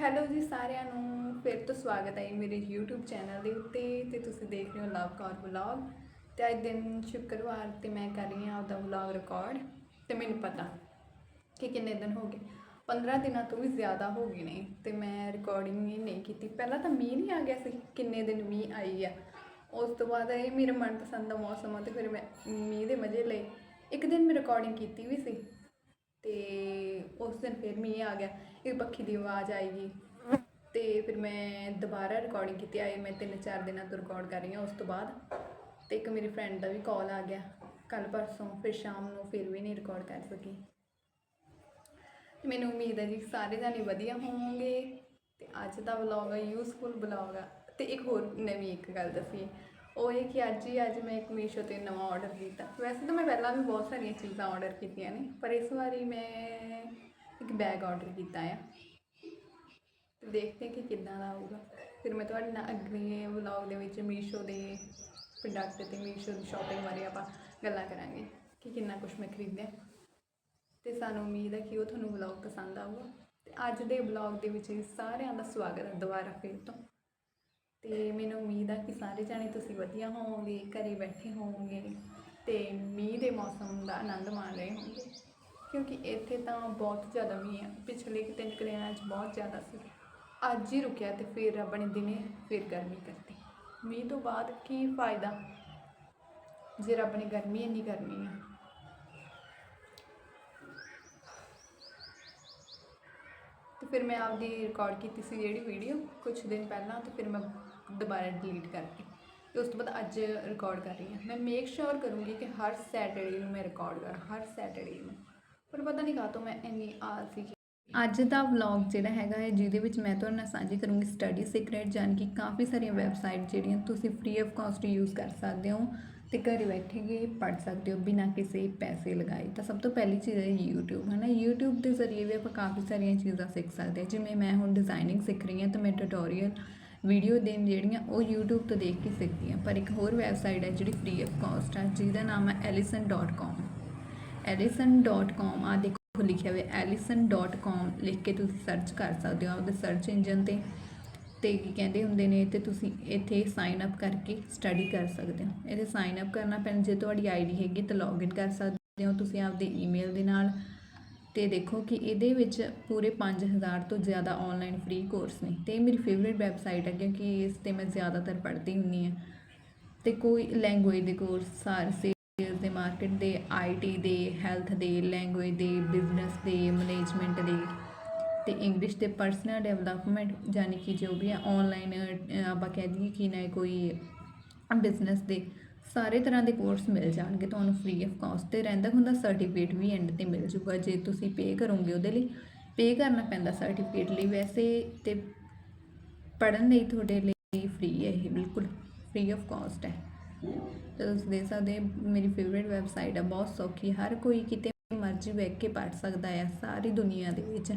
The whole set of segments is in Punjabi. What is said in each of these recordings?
ਹੈਲੋ ਜੀ ਸਾਰਿਆਂ ਨੂੰ, ਫਿਰ ਤੋਂ ਸਵਾਗਤ ਹੈ ਜੀ ਮੇਰੇ YouTube ਚੈਨਲ ਦੇ ਉੱਤੇ ਤੇ ਤੁਸੀਂ ਦੇਖ ਰਹੇ ਹੋ ਲਵ ਕੌਰ ਵਲੌਗ ਤੇ ਅੱਜ ਦਿਨ ਸ਼ੁੱਕਰਵਾਰ ਤੇ ਮੈਂ ਕਰ ਰਹੀ ਹਾਂ ਆਪਦਾ ਵਲੌਗ ਰਿਕਾਰਡ ਤੇ ਮੈਨੂੰ ਪਤਾ ਕਿ ਕਿੰਨੇ ਦਿਨ ਹੋ ਗਏ। 15 ਦਿਨਾਂ ਤੋਂ ਵੀ ਜ਼ਿਆਦਾ ਹੋ ਗਏ ਨੇ ਤੇ ਮੈਂ ਰਿਕਾਰਡਿੰਗ ਹੀ ਨਹੀਂ ਕੀਤੀ। ਪਹਿਲਾਂ ਤਾਂ ਮੀਂਹ ਨਹੀਂ ਆ ਗਿਆ ਸੀ, ਕਿੰਨੇ ਦਿਨ ਮੀਂਹ ਆਈ ਆ। ਉਸ ਤੋਂ ਬਾਅਦ ਇਹ ਮੇਰਾ ਮਨਪਸੰਦ ਦਾ ਮੌਸਮ ਆ ਤੇ ਫਿਰ ਮੈਂ ਮੀਂਹ ਦੇ ਮਜ਼ੇ ਲਏ। ਇੱਕ ਦਿਨ ਮੈਂ ਰਿਕਾਰਡਿੰਗ ਕੀਤੀ ਵੀ ਸੀ। ਤੇ ਉਸ ਦਿਨ ਫਿਰ ਮੀਂਹ ਆ ਗਿਆ ਇੱਕ ਪੱਖੀ ਦੀ ਆਵਾਜ਼ ਆਏਗੀ। ਤੇ ਫਿਰ ਮੈਂ ਦੁਬਾਰਾ ਰਿਕਾਰਡਿੰਗ ਕੀਤੀ, ਆਏ ਮੈਂ ਤਿੰਨ ਚਾਰ ਦਿਨਾਂ ਤੋਂ ਰਿਕਾਰਡ ਕਰ ਰਹੀ ਹਾਂ, ਉਸ ਤੋਂ ਬਾਅਦ ਤੇ ਇੱਕ ਮੇਰੀ ਫਰੈਂਡ ਦਾ ਵੀ ਕਾਲ ਆ ਗਿਆ। ਕੱਲ ਪਰਸੋਂ, ਫਿਰ ਸ਼ਾਮ ਨੂੰ ਫਿਰ ਵੀ ਨਹੀਂ ਰਿਕਾਰਡ ਕਰ ਸਕੀ। ਮੈਨੂੰ ਉਮੀਦ ਹੈ ਜੀ ਸਾਰੇ ਜਾਣੇ ਵਧੀਆ ਹੋਵੋਗੇ। ਤੇ ਅੱਜ ਦਾ ਵਲੌਗ ਹੈ ਯੂਸਫੁਲ ਵਲੌਗ ਆ। ਤੇ ਇੱਕ ਹੋਰ ਨਵੀਂ ਇੱਕ ਗੱਲ ਦੱਸੀ ਉਹ ਇਹ ਕਿ ਅੱਜ ਹੀ, ਅੱਜ ਮੈਂ ਇੱਕ ਮੀਸ਼ੋ ਤੇ ਨਵਾਂ ਆਰਡਰ ਕੀਤਾ। ਵੈਸੇ ਤਾਂ ਮੈਂ ਪਹਿਲਾਂ ਵੀ ਬਹੁਤ ਸਾਰੀਆਂ ਚੀਜ਼ਾਂ ਆਰਡਰ ਕੀਤੀਆਂ ਨੇ, ਪਰ ਇਸ ਵਾਰੀ ਮੈਂ ਇੱਕ ਬੈਗ ਆਰਡਰ ਕੀਤਾ ਆ। ਤੇ ਦੇਖਦੇ ਹਾਂ ਕਿ ਕਿੱਦਾਂ ਦਾ ਆਊਗਾ ਫਿਰ ਮੈਂ ਤੁਹਾਡੇ ਨਾਲ ਅਗਲੇ ਵਲੌਗ ਦੇ ਵਿੱਚ ਮੀਸ਼ੋ ਦੇ ਪ੍ਰੋਡਕਟ ਤੇ ਮੀਸ਼ੋ ਦੀ ਸ਼ਾਪਿੰਗ ਬਾਰੇ ਆਪਾਂ ਗੱਲਾਂ ਕਰਾਂਗੇ ਕਿ ਕਿੰਨਾ ਕੁਝ ਮੈਂ ਖਰੀਦਿਆ। ਤੇ ਸਾਨੂੰ ਉਮੀਦ ਹੈ ਕਿ ਉਹ ਤੁਹਾਨੂੰ ਵਲੌਗ ਪਸੰਦ ਆਊਗਾ। ਤੇ ਅੱਜ ਦੇ ਵਲੌਗ ਦੇ ਵਿੱਚ ਸਾਰਿਆਂ ਦਾ ਸਵਾਗਤ ਹੈ ਦੁਬਾਰਾ ਫਿਰ ਤੋਂ। ਤੇ ਮੈਨੂੰ ਉਮੀਦ ਆ ਕਿ ਸਾਰੇ ਜਾਣੇ ਤੁਸੀਂ ਵਧੀਆ ਹੋਵੋਗੇ, ਘਰੇ ਬੈਠੇ ਹੋਵੋਗੇ ਤੇ ਮੀਂਹ ਦੇ ਮੌਸਮ ਦਾ ਆਨੰਦ ਮਾਣ ਰਹੇ ਹੋਵੋਗੇ। ਕਿਉਂਕਿ ਇੱਥੇ ਤਾਂ ਬਹੁਤ ਜ਼ਿਆਦਾ ਮੀਂਹ ਆ। ਪਿਛਲੇ ਕੁ ਤਿੰਨ ਕੁ ਦਿਨਾਂ 'ਚ ਬਹੁਤ ਜ਼ਿਆਦਾ ਸੀ। ਅੱਜ ਹੀ ਰੁਕਿਆ ਤੇ ਫਿਰ ਰੱਬ ਨੇ ਦਿਨੇ ਫਿਰ ਗਰਮੀ ਕਰਤੀ। ਮੀਂਹ ਤੋਂ ਬਾਅਦ ਕੀ ਫਾਇਦਾ? ਜੇ ਰੱਬ ਨੇ ਗਰਮੀ ਇੰਨੀ ਕਰਨੀ ਹੈ ਤੇ ਫਿਰ ਮੈਂ ਆਪਦੀ ਰਿਕਾਰਡ ਕੀਤੀ ਸੀ ਜਿਹੜੀ ਵੀਡੀਓ ਕੁਝ ਦਿਨ ਪਹਿਲਾਂ ਤੇ ਫਿਰ ਮੈਂ ਦੁਬਾਰਾ ਡਿਲੀਟ ਕਰਕੇ ਤੇ ਉਸ ਤੋਂ ਬਾਅਦ ਅੱਜ ਰਿਕਾਰਡ ਕਰ ਰਹੀ ਹਾਂ। ਮੈਂ ਮੇਕ ਸ਼ੋਰ ਕਰੂੰਗੀ ਕਿ ਹਰ ਸੈਟਰਡੇ ਨੂੰ ਮੈਂ ਰਿਕਾਰਡ ਕਰਾਂ, ਹਰ ਸੈਟਰਡੇ ਨੂੰ। ਪਰ ਪਤਾ ਨਹੀਂ ਕਾਹਤੋਂ ਮੈਂ ਇੰਨੀ ਆਲਸੀ ਕਿ ਅੱਜ ਦਾ ਵਲੌਗ ਜਿਹੜਾ ਹੈਗਾ ਹੈ, ਜਿਹਦੇ ਵਿੱਚ ਮੈਂ ਤੁਹਾਡੇ ਨਾਲ ਸਾਂਝੀ ਕਰੂੰਗੀ ਸਟੱਡੀ ਸੀਕ੍ਰੇਟ ਜਾਨ ਕਿ ਕਾਫੀ ਸਾਰੀਆਂ ਵੈਬਸਾਈਟ ਜਿਹੜੀਆਂ ਤੁਸੀਂ ਫ੍ਰੀ ਆਫ ਕਾਸਟ ਯੂਜ਼ ਕਰ ਸਕਦੇ ਹੋ ਤੇ ਘਰ ਬੈਠੇ ਹੀ ਪੜ੍ਹ ਸਕਦੇ ਹੋ ਬਿਨਾਂ ਕਿਸੇ ਪੈਸੇ ਲਗਾਏ। ਤਾਂ ਸਭ ਤੋਂ ਪਹਿਲੀ ਚੀਜ਼ ਹੈ YouTube ਹੈ ਨਾ YouTube ਦੇ ਜ਼ਰੀਏ ਵੀ ਆਪਾਂ ਕਾਫੀ ਸਾਰੀਆਂ ਚੀਜ਼ਾਂ ਸਿੱਖ ਸਕਦੇ ਹਾਂ। ਜਿਵੇਂ ਮੈਂ ਹੁਣ ਡਿਜ਼ਾਈਨਿੰਗ ਸਿੱਖ ਰਹੀ ਹਾਂ ਤਾਂ ਮੈਂ ਟਿਊਟੋਰੀਅਲ ਵੀਡੀਓ ਦੇ ਜਿਹੜੀਆਂ ਉਹ YouTube ਤੋਂ ਦੇਖ ਕੇ ਸਿੱਖਦੀ ਹਾਂ। ਪਰ ਇੱਕ ਹੋਰ ਵੈਬਸਾਈਟ ਹੈ ਜਿਹੜੀ ਫ੍ਰੀ ਆਫ ਕਾਸਟ ਹੈ ਜਿਹਦਾ ਨਾਮ ਹੈ ellison.com ellison.com ਆ ਦੇਖੋ ਲਿਖਿਆ ਹੋਇਆ ellison.com ਲਿਖ ਕੇ ਤੁਸੀਂ ਸਰਚ ਕਰ ਸਕਦੇ ਹੋ। ਆਪਦੇ ਸਰਚ ਇੰਜਨ ਤੇ ਤੇ ਕੀ ਕਹਿੰਦੇ ਹੁੰਦੇ ਨੇ, ਤੇ ਤੁਸੀਂ ਇੱਥੇ ਸਾਈਨ ਅਪ ਕਰਕੇ ਸਟੱਡੀ ਕਰ ਸਕਦੇ ਹੋ। ਇਹਦੇ ਸਾਈਨ ਅਪ ਕਰਨਾ ਪੈਣਾ, ਜੇ ਤੁਹਾਡੀ ਆਈਡੀ ਹੈਗੀ ਤਾਂ ਲੌਗਇਨ ਕਰ ਸਕਦੇ ਹੋ। ਤੁਸੀਂ ਆਪਦੇ ਈਮੇਲ ਦੇ ਨਾਲ ਤੇ ਦੇਖੋ ਕਿ ਇਹਦੇ ਵਿੱਚ ਪੂਰੇ 5000 ਤੋਂ ਜ਼ਿਆਦਾ ਆਨਲਾਈਨ ਫ੍ਰੀ ਕੋਰਸ ਨੇ। ਤੇ ਇਹ ਮੇਰੀ ਫੇਵਰਿਟ ਵੈਬਸਾਈਟ ਹੈ ਕਿਉਂਕਿ ਇਸ ਤੇ ਮੈਂ ਜ਼ਿਆਦਾਤਰ ਪੜ੍ਹਦੀ ਹੁੰਨੀ ਹਾਂ। ਤੇ ਕੋਈ ਲੈਂਗੁਏਜ ਦੇ ਕੋਰਸ ਸਾਰੇ ਸੇਲਸ ਦੇ ਮਾਰਕੀਟ ਦੇ ਆਈਟੀ ਦੇ ਹੈਲਥ ਦੇ ਲੈਂਗੁਏਜ ਦੇ ਬਿਜ਼ਨਸ ਦੇ ਮੈਨੇਜਮੈਂਟ ਦੇ ਤੇ ਇੰਗਲਿਸ਼ ਦੇ ਪਰਸਨਲ ਡਿਵੈਲਪਮੈਂਟ ਯਾਨੀ ਕਿ ਜੋ ਵੀ ਹੈ ਆਨਲਾਈਨ ਆਪਾਂ ਕਹਿ ਦਈਏ ਕਿ ਨਾ ਕੋਈ ਬਿਜ਼ਨਸ ਦੇ ਸਾਰੇ ਤਰ੍ਹਾਂ ਦੇ ਕੋਰਸ ਮਿਲ ਜਾਣਗੇ ਤੁਹਾਨੂੰ ਫ੍ਰੀ ਆਫ ਕਾਸਟ ਤੇ ਰਹਿੰਦਾ ਹੁੰਦਾ ਸਰਟੀਫਿਕੇਟ ਵੀ ਐਂਡ ਤੇ ਮਿਲ ਜੂਗਾ ਜੇ ਤੁਸੀਂ ਪੇ ਕਰੋਗੇ ਉਹਦੇ ਲਈ ਪੇ ਕਰਨਾ ਪੈਂਦਾ ਸਰਟੀਫਿਕੇਟ ਲਈ ਵੈਸੇ ਤੇ ਪੜਨ ਲਈ ਤੁਹਾਡੇ ਲਈ ਫ੍ਰੀ ਹੈ ਇਹ ਬਿਲਕੁਲ ਫ੍ਰੀ ਆਫ ਕਾਸਟ ਹੈ। ਤੇ ਤੁਸੀਂ ਦੇਖ ਸਕਦੇ ਹੋ, ਮੇਰੀ ਫੇਵਰਿਟ ਵੈਬਸਾਈਟ ਹੈ ਬਹੁਤ ਸੌਖੀ ਹਰ ਕੋਈ ਕਿਤੇ ਮਰਜ਼ੀ ਬੈਠ ਕੇ ਪੜ ਸਕਦਾ ਹੈ ਸਾਰੀ ਦੁਨੀਆ ਦੇ ਵਿੱਚ।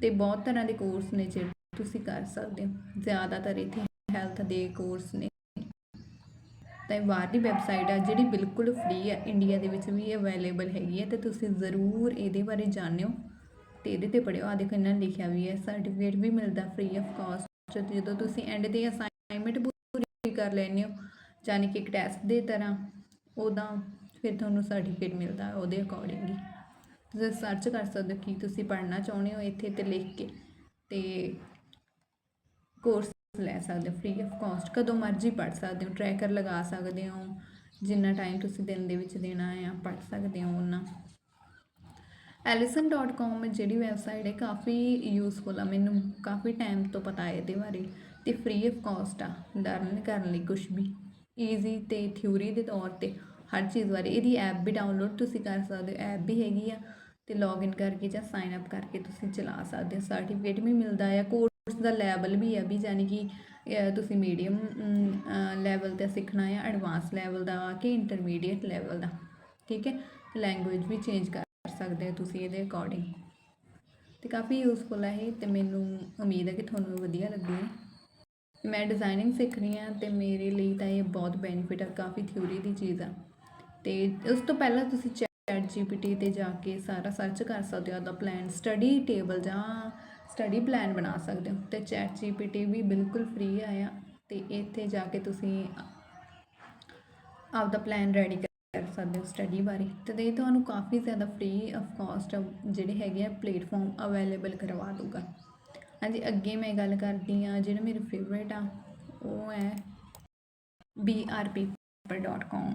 ਤੇ ਬਹੁਤ ਤਰ੍ਹਾਂ ਦੇ ਕੋਰਸ ਨੇ ਜਿਹੜੇ ਤੁਸੀਂ ਕਰ ਸਕਦੇ ਹੋ। ਜ਼ਿਆਦਾਤਰ ਇੱਥੇ ਹੈਲਥ ਦੇ ਕੋਰਸ ਨੇ। ਤਾਂ ਇਹ ਬਾਹਰ ਵੈਬਸਾਈਟ ਆ, ਜਿਹੜੀ ਬਿਲਕੁਲ ਫ੍ਰੀ ਆ ਇੰਡੀਆ ਦੇ ਵਿੱਚ ਵੀ ਅਵੇਲੇਬਲ ਹੈਗੀ ਹੈ ਤੇ ਤੁਸੀਂ ਜ਼ਰੂਰ ਇਹਦੇ ਬਾਰੇ ਜਾਣਿਓ ਤੇ ਇਹਦੇ ਤੇ ਪੜਿਓ ਆ ਦੇਖੋ, ਇਹਨਾਂ ਲਿਖਿਆ ਵੀ ਹੈ ਸਰਟੀਫਿਕੇਟ ਵੀ ਮਿਲਦਾ ਫ੍ਰੀ ਆਫ ਕਾਸਟ ਜਦੋਂ ਤੁਸੀਂ ਐਂਡ ਤੇ ਅਸਾਈਨਮੈਂਟ ਪੂਰੀ ਕਰ ਲੈਂਦੇ ਹੋ ਯਾਨੀ ਕਿ ਇੱਕ ਟੈਸਟ ਦੇ ਤਰ੍ਹਾਂ ਉਹਦਾ ਫਿਰ ਤੁਹਾਨੂੰ ਸਰਟੀਫਿਕੇਟ ਮਿਲਦਾ ਉਹਦੇ ਅਕੋਰਡਿੰਗਲੀ ਤੁਸੀਂ ਸਰਚ ਕਰ ਸਕਦੇ ਹੋ ਕੀ ਤੁਸੀਂ ਪੜ੍ਹਨਾ ਚਾਹੁੰਦੇ ਹੋ ਇੱਥੇ ਤੇ ਲਿਖ ਕੇ, ਤੇ ਕੋਰਸ ਲੈ ਸਕਦੇ ਹੋ ਫ੍ਰੀ ਆਫ ਕਾਸਟ ਕਦੋਂ ਮਰਜ਼ੀ ਪੜ੍ਹ ਸਕਦੇ ਹੋ ਟਰੈਕਰ ਲਗਾ ਸਕਦੇ ਹੋ, ਜਿੰਨਾ ਟਾਈਮ ਤੁਸੀਂ ਦਿਨ ਦੇ ਵਿੱਚ ਦੇਣਾ ਆ ਪੜ੍ਹ ਸਕਦੇ ਹੋ ਉਹਨਾਂ ellison.com ਜਿਹੜੀ ਵੈਬਸਾਈਟ ਹੈ, ਕਾਫੀ ਯੂਸਫੁਲ ਆ, ਮੈਨੂੰ ਕਾਫੀ ਟਾਈਮ ਤੋਂ ਪਤਾ ਹੈ ਇਹਦੇ ਬਾਰੇ, ਤੇ ਫ੍ਰੀ ਆਫ ਕਾਸਟ ਆ ਲਰਨ ਕਰਨ ਲਈ ਕੁਝ ਵੀ। ਈਜ਼ੀ ਤੇ ਥਿਊਰੀ ਦੇ ਤੌਰ ਤੇ ਹਰ ਚੀਜ਼ ਬਾਰੇ, ਇਹਦੀ ਐਪ ਵੀ ਡਾਊਨਲੋਡ ਤੁਸੀਂ ਕਰ ਸਕਦੇ ਹੋ ਐਪ ਵੀ ਹੈਗੀ ਆ, ਤੇ ਲੌਗਇਨ ਕਰਕੇ ਜਾਂ ਸਾਈਨ ਅਪ ਕਰਕੇ ਤੁਸੀਂ ਚਲਾ ਸਕਦੇ ਹੋ ਸਰਟੀਫਿਕੇਟ ਵੀ ਮਿਲਦਾ ਆ ਕੋਰਸ ਦਾ ਲੈਵਲ ਵੀ ਹੈ ਵੀ ਯਾਨੀ ਕਿ ਤੁਸੀਂ ਮੀਡੀਅਮ ਲੈਵਲ ਤੇ ਸਿੱਖਣਾ ਹੈ ਐਡਵਾਂਸ ਲੈਵਲ ਦਾ ਕਿ ਇੰਟਰਮੀਡੀਏਟ ਲੈਵਲ ਦਾ, ਠੀਕ ਹੈ? ਲੈਂਗੁਏਜ ਵੀ ਚੇਂਜ ਕਰ ਸਕਦੇ ਹੋ ਤੁਸੀਂ ਇਹਦੇ ਅਕੋਰਡਿੰਗ ਤੇ ਕਾਫੀ ਯੂਸਫੁਲ ਹੈ ਇਹ ਤੇ ਮੈਨੂੰ ਉਮੀਦ ਹੈ ਕਿ ਤੁਹਾਨੂੰ ਵਧੀਆ ਲੱਗੂਗੀ ਮੈਂ ਡਿਜ਼ਾਈਨਿੰਗ ਸਿੱਖ ਰਹੀ ਹਾਂ ਤੇ ਮੇਰੇ ਲਈ ਤਾਂ ਇਹ ਬਹੁਤ ਬੈਨੀਫਿਟ ਆ ਕਾਫੀ ਥਿਊਰੀ ਦੀ ਚੀਜ਼ ਆ। ਤੇ ਉਸ ਤੋਂ ਪਹਿਲਾਂ ਤੁਸੀਂ ਚੈਟ ਜੀਪੀਟੀ ਤੇ ਜਾ ਕੇ ਸਾਰਾ ਸਰਚ ਕਰ ਸਕਦੇ ਹੋ, ਉਹਦਾ ਪਲਾਨ ਸਟੱਡੀ ਟੇਬਲ ਜਾਂ ਸਟੱਡੀ ਪਲਾਨ ਬਣਾ ਸਕਦੇ ਹੋ ਤੇ ਚੈਟ ਜੀਪੀਟੀ ਵੀ ਬਿਲਕੁਲ ਫ੍ਰੀ ਆਇਆ ਤੇ ਇੱਥੇ ਜਾ ਕੇ ਤੁਸੀਂ ਆਪਦਾ ਪਲਾਨ ਰੈਡੀ ਕਰ ਸਕਦੇ ਹੋ ਸਟੱਡੀ ਬਾਰੇ ਤੇ ਇਹ ਤੁਹਾਨੂੰ ਕਾਫੀ ਜ਼ਿਆਦਾ ਫ੍ਰੀ ਆਫ ਕਾਸਟ ਜਿਹੜੇ ਹੈਗੇ ਆ ਪਲੇਟਫਾਰਮ ਅਵੇਲੇਬਲ ਕਰਵਾ ਦੂਗਾ ਹਾਂਜੀ, ਅੱਗੇ ਮੈਂ ਗੱਲ ਕਰਦੀ ਆ ਜਿਹੜੇ ਮੇਰੇ ਫੇਵਰੇਟ ਆ, ਉਹ ਹੈ brpaper.com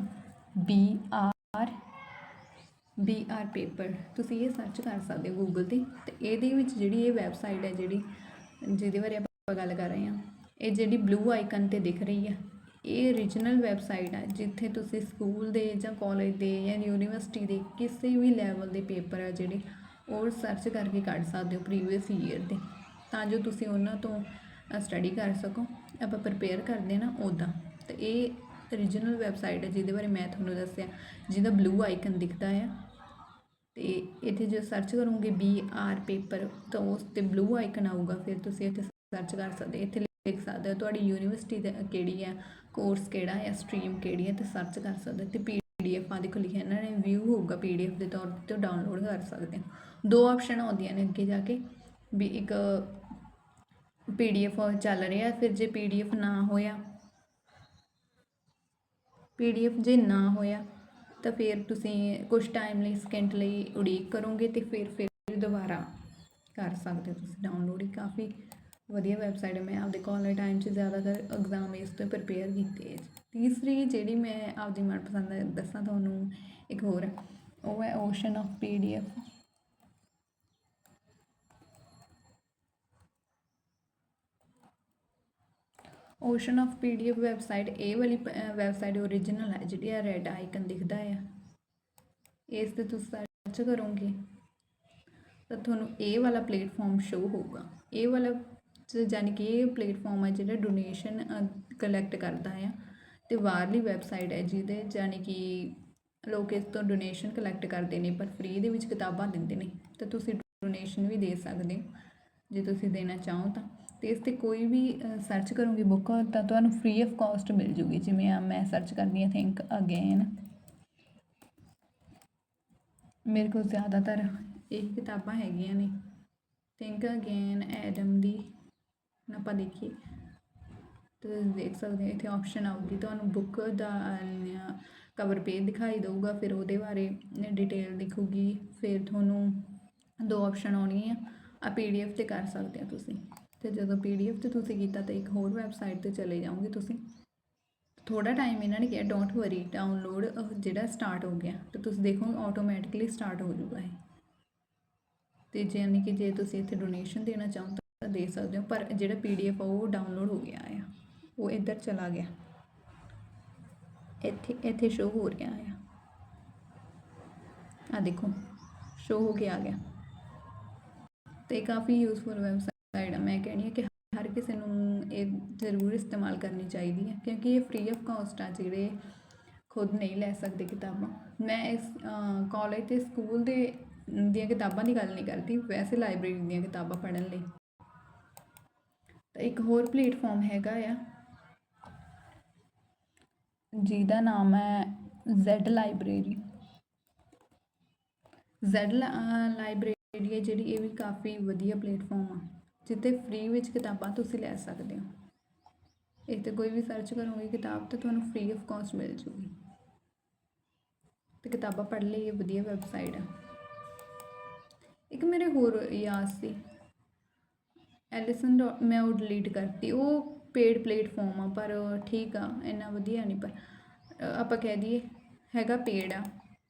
br ਆਰ ਪੇਪਰ ਤੁਸੀਂ ਇਹ ਸਰਚ ਕਰ ਸਕਦੇ ਹੋ ਗੂਗਲ ਤੇ ਤੇ ਇਹਦੇ ਵਿੱਚ ਜਿਹੜੀ ਇਹ ਵੈਬਸਾਈਟ ਹੈ ਜਿਹੜੀ, ਜਿਹਦੇ ਬਾਰੇ ਆਪਾਂ ਗੱਲ ਕਰ ਰਹੇ ਹਾਂ, ਇਹ ਜਿਹੜੀ ਬਲੂ ਆਈਕਨ ਤੇ ਦਿਖ ਰਹੀ ਹੈ, ਇਹ origignal ਵੈਬਸਾਈਟ ਹੈ ਜਿੱਥੇ ਤੁਸੀਂ ਸਕੂਲ ਦੇ ਜਾਂ ਕਾਲਜ ਦੇ ਜਾਂ ਯੂਨੀਵਰਸਿਟੀ ਦੇ ਕਿਸੇ ਵੀ ਲੈਵਲ ਦੇ ਪੇਪਰ ਆ ਜਿਹੜੇ, ਉਹ ਸਰਚ ਕਰਕੇ ਕੱਢ ਸਕਦੇ ਹੋ ਪ੍ਰੀਵੀਅਸ ਈਅਰ ਦੇ ਤਾਂ ਜੋ ਤੁਸੀਂ ਉਹਨਾਂ ਤੋਂ ਸਟੱਡੀ ਕਰ ਸਕੋ, ਆਪਾਂ ਪ੍ਰਪੇਅਰ ਕਰਦੇ ਨਾ ਉੱਦਾਂ ਤੇ ਇਹ origignal ਵੈਬਸਾਈਟ ਹੈ ਜਿਹਦੇ ਬਾਰੇ ਮੈਂ ਤੁਹਾਨੂੰ ਦੱਸਿਆ, ਜਿਹਦਾ ਬਲੂ ਆਈਕਨ ਦਿਖਦਾ ਹੈ ਅਤੇ ਇੱਥੇ ਜੇ ਸਰਚ ਕਰੋਗੇ ਬੀ ਆਰ ਪੇਪਰ ਤਾਂ ਉਸ ਤੇ ਬਲੂ ਆਈਕਨ ਆਊਗਾ, ਫਿਰ ਤੁਸੀਂ ਇੱਥੇ ਸਰਚ ਕਰ ਸਕਦੇ ਇੱਥੇ ਲਿਖ ਸਕਦੇ ਹੋ ਤੁਹਾਡੀ ਯੂਨੀਵਰਸਿਟੀ ਦਾ ਕਿਹੜੀ ਹੈ ਕੋਰਸ ਕਿਹੜਾ ਹੈ ਸਟਰੀਮ ਕਿਹੜੀ ਹੈ, ਤੇ ਸਰਚ ਕਰ ਸਕਦੇ ਹੋ। ਤੇ ਪੀਡੀਐਫ ਆ ਦੇਖੋ ਲਿਖਿਆ, ਇਹਨਾਂ ਨੇ ਵਿਊ ਹੋਊਗਾ ਪੀਡੀਐਫ ਦੇ ਤੌਰ ਤੇ ਡਾਊਨਲੋਡ ਕਰ ਸਕਦੇ ਹੋ। ਦੋ ਆਪਸ਼ਨ ਆਉਂਦੀਆਂ ਨੇ ਅੱਗੇ ਜਾ ਕੇ, ਵੀ ਇੱਕ ਪੀਡੀਐਫ ਚੱਲ ਰਿਹਾ, ਫਿਰ ਜੇ ਪੀਡੀਐਫ ਨਾ ਹੋਇਆ ਪੀਡੀਐਫ ਜੇ ਨਾ ਹੋਇਆ ਤਾਂ ਫਿਰ ਤੁਸੀਂ ਕੁਝ ਟਾਈਮ ਲਈ ਸਕਿੰਟ ਲਈ ਉਡੀਕ ਕਰੋਗੇ ਤੇ ਫਿਰ ਫਿਰ ਦੁਬਾਰਾ ਕਰ ਸਕਦੇ ਹੋ ਤੁਸੀਂ ਡਾਊਨਲੋਡ ਹੀ ਕਾਫੀ ਵਧੀਆ ਵੈਬਸਾਈਟ ਹੈ। ਮੈਂ ਆਪਦੇ ਕਾਲਜ ਟਾਈਮ 'ਚ ਜ਼ਿਆਦਾਤਰ ਐਗਜ਼ਾਮ ਇਸ ਤੋਂ ਪ੍ਰਪੇਅਰ ਕੀਤੇ ਹੈ। ਤੀਸਰੀ ਜਿਹੜੀ ਮੈਂ ਆਪਦੀ ਮਨਪਸੰਦ ਦੱਸਾਂ ਤੁਹਾਨੂੰ ਇੱਕ ਹੋਰ ਹੈ, ਉਹ ਹੈ ocean of PDF ocean of PDF website, ਇਹ ਵਾਲੀ ਵੈਬਸਾਈਟ ਓਰੀਜਨਲ ਹੈ, ਜਿਹੜੀ ਆ ਰੈੱਡ ਆਈਕਨ ਦਿਖਦਾ ਆ। ਇਸ ਤੇ ਤੁਸੀਂ ਸਰਚ ਕਰੋਗੇ, ਤਾਂ ਤੁਹਾਨੂੰ ਇਹ ਵਾਲਾ ਪਲੇਟਫਾਰਮ ਸ਼ੋ ਹੋਊਗਾ। ਇਹ ਵਾਲਾ ਜ- ਜਾਣੀ ਕਿ ਇਹ ਪਲੇਟਫਾਰਮ ਹੈ ਜਿਹੜਾ ਡੋਨੇਸ਼ਨ ਕਲੈਕਟ ਕਰਦਾ ਆ, ਤੇ ਬਾਹਰਲੀ ਵੈਬਸਾਈਟ ਹੈ ਜਿਹਦੇ ਜਾਣੀ ਕਿ ਲੋਕ ਇਸ ਤੋਂ ਡੋਨੇਸ਼ਨ ਕਲੈਕਟ ਕਰਦੇ ਨੇ, ਪਰ ਫ੍ਰੀ ਦੇ ਵਿੱਚ ਕਿਤਾਬਾਂ ਦਿੰਦੇ ਨੇ, ਤਾਂ ਤੁਸੀਂ ਡੋਨੇਸ਼ਨ ਵੀ ਦੇ ਸਕਦੇ ਹੋ। ਜੇ ਤੁਸੀਂ ਦੇਣਾ ਚਾਹੋ ਤਾਂ। ਤੇ ਇਸ ਤੇ ਕੋਈ ਵੀ ਸਰਚ ਕਰੋਗੇ ਬੁੱਕ ਤਾਂ ਤੁਹਾਨੂੰ ਫ੍ਰੀ ਆਫ ਕਾਸਟ ਮਿਲ ਜੂਗੀ, ਜਿਵੇਂ ਆ ਮੈਂ ਸਰਚ ਕਰਦੀ ਹਾਂ ਥਿੰਕ ਅਗੇਨ ਮੇਰੇ ਕੋਲ ਜ਼ਿਆਦਾਤਰ ਇਹ ਕਿਤਾਬਾਂ ਹੈਗੀਆਂ ਨੇ। ਥਿੰਕ ਅਗੇਨ ਐਡਮ ਦੀ, ਹੁਣ ਆਪਾਂ ਦੇਖੀਏ। ਤੁਸੀਂ ਦੇਖ ਸਕਦੇ ਹੋ, ਇੱਥੇ ਆਪਸ਼ਨ ਆਊਗੀ। ਤੁਹਾਨੂੰ ਬੁੱਕ ਦਾ ਕਵਰ ਪੇਜ ਦਿਖਾਈ ਦੇਊਗਾ, ਫਿਰ ਉਹਦੇ ਬਾਰੇ ਡਿਟੇਲ ਦਿਖੂਗੀ। ਫਿਰ ਤੁਹਾਨੂੰ ਦੋ ਆਪਸ਼ਨ ਆਉਣਗੀਆਂ। ਆ ਪੀਡੀਐਫ ਤੇ ਕਰ ਸਕਦੇ ਹੋ ਤੁਸੀਂ। ਤੇ ਜਦੋਂ ਪੀਡੀਐਫ ਤੇ ਤੁਸੀਂ ਕੀਤਾ ਤਾਂ ਇੱਕ ਹੋਰ ਵੈਬਸਾਈਟ ਤੇ ਚਲੇ ਜਾਓਗੇ ਤੁਸੀਂ ਥੋੜਾ ਟਾਈਮ ਇਹਨਾਂ ਨੇ ਕਿਹਾ ਡੋਂਟ ਵਰੀ ਡਾਊਨਲੋਡ ਜਿਹੜਾ ਸਟਾਰਟ ਹੋ ਗਿਆ। ਤੇ ਤੁਸੀਂ ਦੇਖੋ ਆਟੋਮੈਟਿਕਲੀ ਸਟਾਰਟ ਹੋ ਜਾਊਗਾ ਇਹ। ਤੇ ਜੇ ਯਾਨੀ ਕਿ ਜੇ ਤੁਸੀਂ ਇੱਥੇ ਡੋਨੇਸ਼ਨ ਦੇਣਾ ਚਾਹੋ ਤਾਂ ਦੇ ਸਕਦੇ ਹੋ, ਪਰ ਜਿਹੜਾ ਪੀਡੀਐਫ ਆ ਉਹ ਡਾਊਨਲੋਡ ਹੋ ਗਿਆ ਆ। ਉਹ ਇੱਧਰ ਚਲਾ ਗਿਆ। ਇੱਥੇ ਇੱਥੇ ਸ਼ੋ ਹੋ ਰਿਹਾ ਆ। ਆ ਦੇਖੋ ਸ਼ੋ ਹੋ ਕੇ ਆ ਗਿਆ। ਤੇ ਕਾਫੀ ਯੂਜ਼ਫੁਲ ਵੈਬਸਾਈਟ ਆ, ਮੈਂ ਕਹਿਣੀ ਹਾਂ ਕਿ ਹਰ ਕਿਸੇ ਨੂੰ ਇਹ ਜ਼ਰੂਰ ਇਸਤੇਮਾਲ ਕਰਨੀ ਚਾਹੀਦੀ ਹੈ ਕਿਉਂਕਿ ਇਹ ਫ੍ਰੀ ਆਫ ਕਾਸਟ ਆ ਜਿਹੜੇ ਖੁਦ ਨਹੀਂ ਲੈ ਸਕਦੇ ਕਿਤਾਬਾਂ। ਮੈਂ ਇਸ ਕਾਲਜ ਤੇ ਸਕੂਲ ਦੇ ਦੀਆਂ ਕਿਤਾਬਾਂ ਦੀ ਗੱਲ ਨਹੀਂ ਕਰਦੀ, ਵੈਸੇ ਲਾਇਬ੍ਰੇਰੀ ਦੀਆਂ ਕਿਤਾਬਾਂ ਪੜ੍ਹਨ ਲਈ। ਤਾਂ ਇੱਕ ਹੋਰ ਪਲੇਟਫਾਰਮ ਹੈਗਾ ਆ, ਜਿਹਦਾ ਨਾਮ ਹੈ ਜ਼ੈਡ ਲਾਇਬ੍ਰੇਰੀ ਜ਼ੈਡ ਲਾਇਬ੍ਰੇਰੀ ਹੈ ਜਿਹੜੀ ਇਹ ਵੀ ਕਾਫੀ ਵਧੀਆ ਪਲੇਟਫਾਰਮ ਆ। ਜਿੱਥੇ ਫ੍ਰੀ ਵਿੱਚ ਕਿਤਾਬਾਂ ਤੁਸੀਂ ਲੈ ਸਕਦੇ ਹੋ। ਇਹ ਤੇ ਕੋਈ ਵੀ ਸਰਚ ਕਰੋਗੇ, ਕਿਤਾਬ ਤਾਂ ਤੁਹਾਨੂੰ ਫ੍ਰੀ ਆਫ ਕਾਸਟ ਮਿਲ ਜੂਗੀ। ਤੇ ਕਿਤਾਬਾਂ ਪੜ੍ਹ ਲਈ, ਇਹ ਵਧੀਆ ਵੈਬਸਾਈਟ ਆ। ਇੱਕ ਮੇਰੇ ਹੋਰ ਯਾਦ ਸੀ। ਐਲਿਸਨ ਡੋ- ਮੈਂ ਉਹ ਡਿਲੀਟ ਕਰਤੀ। ਉਹ ਪੇਡ ਪਲੇਟਫਾਰਮ ਆ, ਪਰ ਠੀਕ ਆ, ਇੰਨਾ ਵਧੀਆ ਨਹੀਂ ਪਰ ਆਪਾਂ ਕਹਿ ਦਈਏ, ਹੈਗਾ ਪੇਡ ਆ।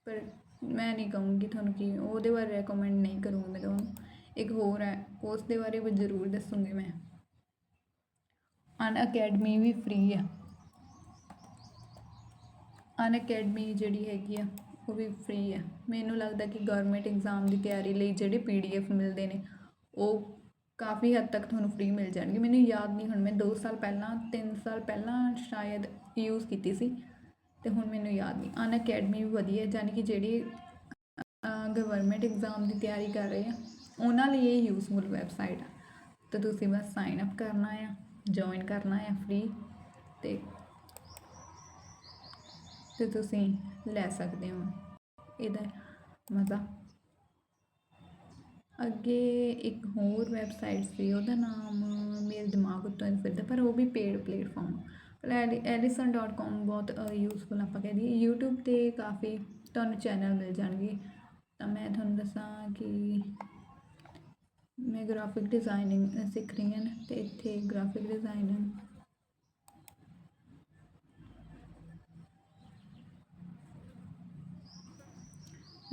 ਪਰ ਮੈਂ ਨਹੀਂ ਕਹੂੰਗੀ ਤੁਹਾਨੂੰ ਕਿ ਉਹਦੇ ਬਾਰੇ ਰეკਮੈਂਡ ਨਹੀਂ ਕਰੂੰਗੀ। ਮੈਂ ਤੁਹਾਨੂੰ ਇੱਕ ਹੋਰ ਹੈ ਉਸ ਦੇ ਬਾਰੇ ਵੀ ਜ਼ਰੂਰ ਦੱਸੂੰਗੀ ਮੈਂ। ਅਨ ਅਕੈਡਮੀ ਵੀ ਫ੍ਰੀ ਆ। ਅਨ ਅਕੈਡਮੀ ਜਿਹੜੀ ਹੈਗੀ ਆ, ਉਹ ਵੀ ਫ੍ਰੀ ਆ। ਮੈਨੂੰ ਲੱਗਦਾ ਕਿ ਗਵਰਨਮੈਂਟ ਐਗਜ਼ਾਮ ਦੀ ਤਿਆਰੀ ਲਈ ਜਿਹੜੇ ਪੀਡੀਐਫ ਮਿਲਦੇ ਨੇ, ਉਹ ਕਾਫੀ ਹੱਦ ਤੱਕ ਤੁਹਾਨੂੰ ਫ੍ਰੀ ਮਿਲ ਜਾਣਗੇ। ਮੈਨੂੰ ਯਾਦ ਨਹੀਂ ਹੁਣ, ਮੈਂ 2 ਸਾਲ ਪਹਿਲਾਂ 3 ਸਾਲ ਪਹਿਲਾਂ ਸ਼ਾਇਦ ਯੂਜ਼ ਕੀਤੀ ਸੀ, ਤੇ ਹੁਣ ਮੈਨੂੰ ਯਾਦ ਨਹੀਂ। ਅਨ ਅਕੈਡਮੀ ਵੀ ਵਧੀਆ ਹੈ ਯਾਨੀ ਕਿ ਜਿਹੜੀ ਗਵਰਨਮੈਂਟ ਐਗਜ਼ਾਮ ਦੀ ਤਿਆਰੀ ਕਰ ਰਹੇ ਆ ਉਹਨਾਂ ਲਈ ਇਹ ਯੂਜ਼ਫੁਲ ਵੈਬਸਾਈਟ ਆ। ਤਾਂ ਤੁਸੀਂ ਬਸ ਸਾਈਨ ਅਪ ਕਰਨਾ ਆ ਜੁਆਇਨ ਕਰਨਾ ਆ ਫ੍ਰੀ ਤੇ ਤੇ ਤੁਸੀਂ ਲੈ ਸਕਦੇ ਹੋ। ਇਹਦਾ ਮਜ਼ਾ। ਅੱਗੇ ਇੱਕ ਹੋਰ ਵੈਬਸਾਈਟ ਸੀ, ਉਹਦਾ ਨਾਮ ਮੇਰੇ ਦਿਮਾਗ ਉੱਤੋਂ ਹੀ ਫਿਰਦਾ, ਪਰ ਉਹ ਵੀ ਪੇਡ ਪਲੇਟਫਾਰਮ ਪਰ ਐਡੀਸਨ.com ਬਹੁਤ ਯੂਜ਼ਫੁਲ ਆਪਾਂ ਕਹਿ ਦਈਏ। YouTube ਤੇ ਕਾਫੀ ਤੁਹਾਨੂੰ ਚੈਨਲ ਮਿਲ ਜਾਣਗੇ। ਤਾਂ ਮੈਂ ਤੁਹਾਨੂੰ ਦੱਸਾਂ ਕਿ ਮੈਂ ਗ੍ਰਾਫਿਕ ਡਿਜ਼ਾਈਨਿੰਗ ਸਿੱਖ ਰਹੀ ਹਾਂ ਤੇ ਇੱਥੇ ਗ੍ਰਾਫਿਕ ਡਿਜ਼ਾਈਨਿੰਗ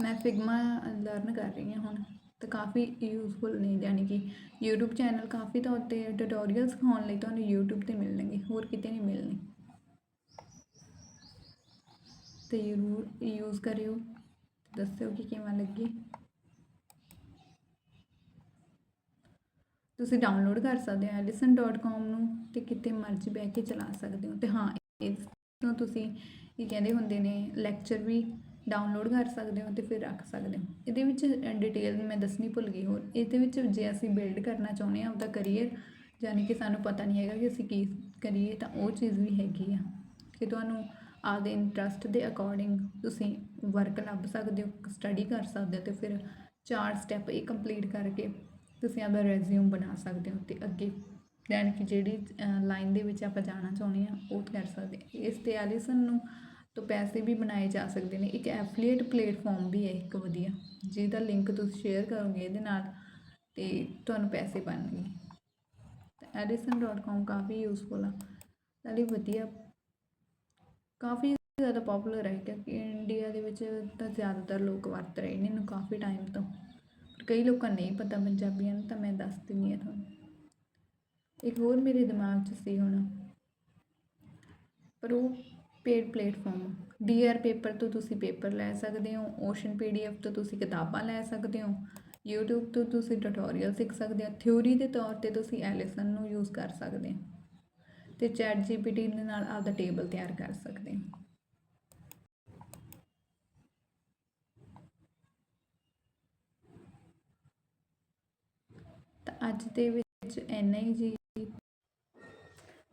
ਮੈਂ ਫਿਗਮਾ ਲਰਨ ਕਰ ਰਹੀ ਹਾਂ ਹੁਣ ਤਾਂ ਕਾਫੀ ਯੂਜ਼ਫੁਲ ਨੇ, ਯਾਨੀ ਕਿ YouTube ਚੈਨਲ ਕਾਫੀ ਤੌਰ ਤੇ ਟਿਊਟੋਰੀਅਲ ਸਿਖਾਉਣ ਲਈ ਤੁਹਾਨੂੰ YouTube ਤੇ ਮਿਲਣਗੇ, ਹੋਰ ਕਿਤੇ ਨਹੀਂ ਮਿਲਣੇ। ਤੇ ਜ਼ਰੂਰ ਯੂਜ਼ ਕਰਿਓ, ਦੱਸਿਓ ਕਿ ਕਿਵੇਂ ਲੱਗੀ। ਤੁਸੀਂ ਡਾਊਨਲੋਡ ਕਰ ਸਕਦੇ ਹੋ edison.com ਨੂੰ ਤੇ ਕਿਤੇ ਮਰਜ਼ੀ ਬਹਿ ਕੇ ਚਲਾ ਸਕਦੇ ਹੋ। ਤੇ ਹਾਂ, ਇਸ ਤੋਂ ਤੁਸੀਂ ਇਹ ਕਹਿੰਦੇ ਹੁੰਦੇ ਨੇ ਲੈਕਚਰ ਵੀ ਡਾਊਨਲੋਡ ਕਰ ਸਕਦੇ ਹੋ ਤੇ ਫਿਰ ਰੱਖ ਸਕਦੇ ਹੋ। ਇਹਦੇ ਵਿੱਚ ਡਿਟੇਲ ਮੈਂ ਦੱਸਣੀ ਭੁੱਲ ਗਈ ਹੋਰ। ਇਹਦੇ ਵਿੱਚ ਜੇ ਅਸੀਂ ਬਿਲਡ ਕਰਨਾ ਚਾਹੁੰਦੇ ਹਾਂ ਉਹਦਾ ਕਰੀਅਰ ਯਾਨੀ ਕਿ ਸਾਨੂੰ ਪਤਾ ਨਹੀਂ ਹੈਗਾ ਕਿ ਅਸੀਂ ਕੀ ਕਰੀਏ ਤਾਂ ਉਹ ਚੀਜ਼ ਵੀ ਹੈਗੀ ਆ। ਕਿ ਤੁਹਾਨੂੰ ਆਪਦੇ ਇੰਟਰਸਟ ਦੇ ਅਕੋਰਡਿੰਗ ਤੁਸੀਂ ਵਰਕ ਲੱਭ ਸਕਦੇ ਹੋ ਸਟੱਡੀ ਕਰ ਸਕਦੇ ਹੋ ਤੇ ਫਿਰ ਚਾਰ ਸਟੈਪ ਇਹ ਕੰਪਲੀਟ ਕਰਕੇ ਤੁਸੀਂ ਆਪਦਾ ਰੈਜ਼ਿਊਮ ਬਣਾ ਸਕਦੇ ਹੋ ਅਤੇ ਅੱਗੇ, ਯਾਨੀ ਕਿ ਜਿਹੜੀ ਲਾਈਨ ਦੇ ਵਿੱਚ ਆਪਾਂ ਜਾਣਾ ਚਾਹੁੰਦੇ ਹਾਂ, ਉਹ ਕਰ ਸਕਦੇ ਇਸ ਤੇ ਐਲੀਸਨ ਨੂੰ ਤੋਂ ਪੈਸੇ ਵੀ ਬਣਾਏ ਜਾ ਸਕਦੇ ਨੇ। ਇੱਕ ਐਫਲੀਏਟ ਪਲੇਟਫਾਰਮ ਵੀ ਹੈ, ਇੱਕ ਵਧੀਆ, ਜਿਹਦਾ ਲਿੰਕ ਤੁਸੀਂ ਸ਼ੇਅਰ ਕਰੋਗੇ ਇਹਦੇ ਨਾਲ ਤੇ ਤੁਹਾਨੂੰ ਪੈਸੇ ਬਣਨਗੇ। ਤੇ edison.com ਕਾਫੀ ਯੂਜ਼ਫੁਲ ਆ। ਨਾਲੇ ਵਧੀਆ, ਕਾਫੀ ਜ਼ਿਆਦਾ ਪਪੂਲਰ ਹੈ, ਕਿਉਂਕਿ ਇੰਡੀਆ ਦੇ ਵਿੱਚ ਤਾਂ ਜ਼ਿਆਦਾਤਰ ਲੋਕ ਵਰਤ ਰਹੇ ਨੇ ਇਹਨੂੰ ਕਾਫੀ ਟਾਈਮ ਤੋਂ। ਕਈ ਲੋਕਾਂ ਨੂੰ ਨਹੀਂ ਪਤਾ ਪੰਜਾਬੀਆਂ ਨੂੰ, ਤਾਂ ਮੈਂ ਦੱਸ ਦਿੰਦੀ ਹਾਂ ਤੁਹਾਨੂੰ। ਇੱਕ ਹੋਰ ਮੇਰੇ ਦਿਮਾਗ 'ਚ ਸੀ ਹੁਣ। ਪਰ ਉਹ ਪੇਡ ਪਲੇਟਫਾਰਮ ਡੀਆਰ ਪੇਪਰ ਤੋਂ ਤੁਸੀਂ ਪੇਪਰ ਲੈ ਸਕਦੇ ਹੋ ਓਸ਼ਨ ਪੀਡੀਐਫ ਤੋਂ ਤੁਸੀਂ ਕਿਤਾਬਾਂ ਲੈ ਸਕਦੇ ਹੋ, YouTube ਤੋਂ ਤੁਸੀਂ ਟਿਊਟੋਰੀਅਲ ਸਿੱਖ ਸਕਦੇ ਹੋ ਥਿਊਰੀ ਦੇ ਤੌਰ ਤੇ ਤੁਸੀਂ ਐਲਿਸਨ ਨੂੰ ਯੂਜ਼ ਕਰ ਸਕਦੇ ਹੋ ਤੇ ਚੈਟ ਜੀਪੀਟੀ ਦੇ ਨਾਲ ਆਪਦਾ ਟੇਬਲ ਤਿਆਰ ਕਰ ਸਕਦੇ ਹੋ। ਤਾਂ ਅੱਜ ਦੇ ਵਿੱਚ ਇੰਨਾ ਹੀ ਜੀ।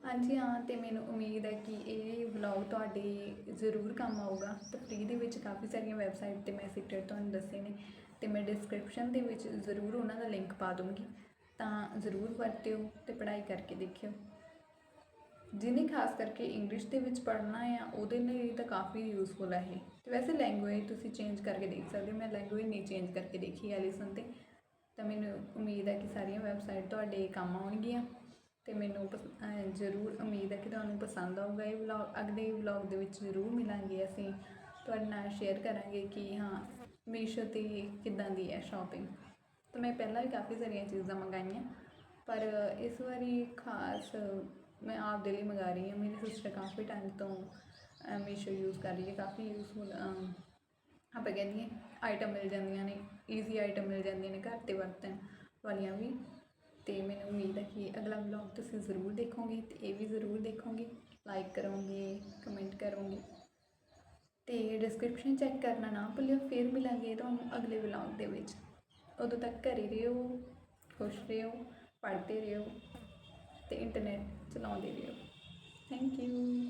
ਹਾਂਜੀ, ਹਾਂ, ਤੇ ਮੈਨੂੰ ਉਮੀਦ ਹੈ ਕਿ ਇਹ ਵਲੌਗ ਤੁਹਾਡੇ ਜ਼ਰੂਰ ਕੰਮ ਆਊਗਾ। ਤੇ ਫ੍ਰੀ ਦੇ ਵਿੱਚ ਕਾਫੀ ਸਾਰੀਆਂ ਵੈਬਸਾਈਟ ਤੇ ਮੈਂ ਸਿੱਟੇ ਤੁਹਾਨੂੰ ਦੱਸੇ ਨੇ। ਤੇ ਮੈਂ ਡਿਸਕ੍ਰਿਪਸ਼ਨ ਦੇ ਵਿੱਚ ਜ਼ਰੂਰ ਉਹਨਾਂ ਦਾ ਲਿੰਕ ਪਾ ਦੂੰਗੀ ਤਾਂ ਜ਼ਰੂਰ ਵਰਤਿਓ ਤੇ ਪੜ੍ਹਾਈ ਕਰਕੇ ਦੇਖਿਓ। ਜਿਹਨੇ ਖਾਸ ਕਰਕੇ ਇੰਗਲਿਸ਼ ਦੇ ਵਿੱਚ ਪੜ੍ਹਨਾ ਆ, ਉਹਦੇ ਲਈ ਤਾਂ ਕਾਫੀ ਯੂਜ਼ਫੁਲ ਹੈ ਇਹ। ਤੇ ਵੈਸੇ ਲੈਂਗੁਏਜ ਤੁਸੀਂ ਚੇਂਜ ਕਰਕੇ ਦੇਖ ਸਕਦੇ ਹੋ। ਮੈਂ ਲੈਂਗੁਏਜ ਨਹੀਂ ਚੇਂਜ ਕਰਕੇ ਦੇਖੀ ਐਲੀਸਨ ਤੇ। ਤਾਂ ਮੈਨੂੰ ਉਮੀਦ ਹੈ ਕਿ ਸਾਰੀਆਂ ਵੈਬਸਾਈਟ ਤੁਹਾਡੇ ਕੰਮ ਆਉਣਗੀਆਂ। ਤੇ ਮੈਨੂੰ ਪਸ- ਜ਼ਰੂਰ ਉਮੀਦ ਹੈ ਕਿ ਤੁਹਾਨੂੰ ਪਸੰਦ ਆਊਗਾ ਇਹ ਵਲੌਗ ਅਗਲੇ ਵਲੌਗ ਦੇ ਵਿੱਚ ਜ਼ਰੂਰ ਮਿਲਾਂਗੇ ਅਸੀਂ। ਤੁਹਾਡੇ ਨਾਲ ਸ਼ੇਅਰ ਕਰਾਂਗੇ ਕਿ ਹਾਂ, ਮੀਸ਼ੋ ਤੇ ਕਿੱਦਾਂ ਦੀ ਹੈ ਸ਼ਾਪਿੰਗ ਤਾਂ ਮੈਂ ਪਹਿਲਾਂ ਵੀ ਕਾਫੀ ਸਾਰੀਆਂ ਚੀਜ਼ਾਂ ਮੰਗਾਈਆਂ, ਪਰ ਇਸ ਵਾਰੀ ਖਾਸ ਮੈਂ ਆਪ ਦੇ ਲਈ ਮੰਗਾ ਰਹੀ ਹਾਂ। ਮੇਰੀ ਸਿਸਟਰ ਕਾਫੀ ਟਾਈਮ ਤੋਂ ਮੀਸ਼ੋ ਯੂਜ਼ ਕਰ ਰਹੀ ਹੈ, ਕਾਫੀ ਯੂਜ਼ਫੁਲ ਆਪਾਂ ਕਹਿੰਦੇ ਆਈਟਮ ਮਿਲ ਜਾਂਦੀਆਂ ਨੇ ਈਜ਼ੀ ਆਈਟਮ ਮਿਲ ਜਾਂਦੀਆਂ ਨੇ ਘਰ ਤੇ ਵਰਤਣ ਵਾਲੀਆਂ ਵੀ। ਤੇ ਮੈਨੂੰ ਉਮੀਦ ਹੈ ਕਿ ਅਗਲਾ ਵਲੌਗ ਤੁਸੀਂ ਜ਼ਰੂਰ ਦੇਖੋਗੇ ਤੇ ਇਹ ਵੀ ਜ਼ਰੂਰ ਦੇਖੋਗੇ। ਲਾਈਕ ਕਰੋਗੇ ਕਮੈਂਟ ਕਰੋਗੇ। ਤੇ ਡਿਸਕ੍ਰਿਪਸ਼ਨ ਚੈੱਕ ਕਰਨਾ ਨਾ ਭੁੱਲਿਓ, ਫਿਰ ਮਿਲਾਂਗੇ ਤੁਹਾਨੂੰ ਅਗਲੇ ਵਲੌਗ ਦੇ ਵਿੱਚ। ਉਦੋਂ ਤੱਕ ਘਰੇ ਰਹੋ, ਖੁਸ਼ ਰਹੋ, ਪੜ੍ਹਦੇ ਰਹੋ ਤੇ ਇੰਟਰਨੈਟ ਚਲਾਉਂਦੇ ਰਹੋ। Thank you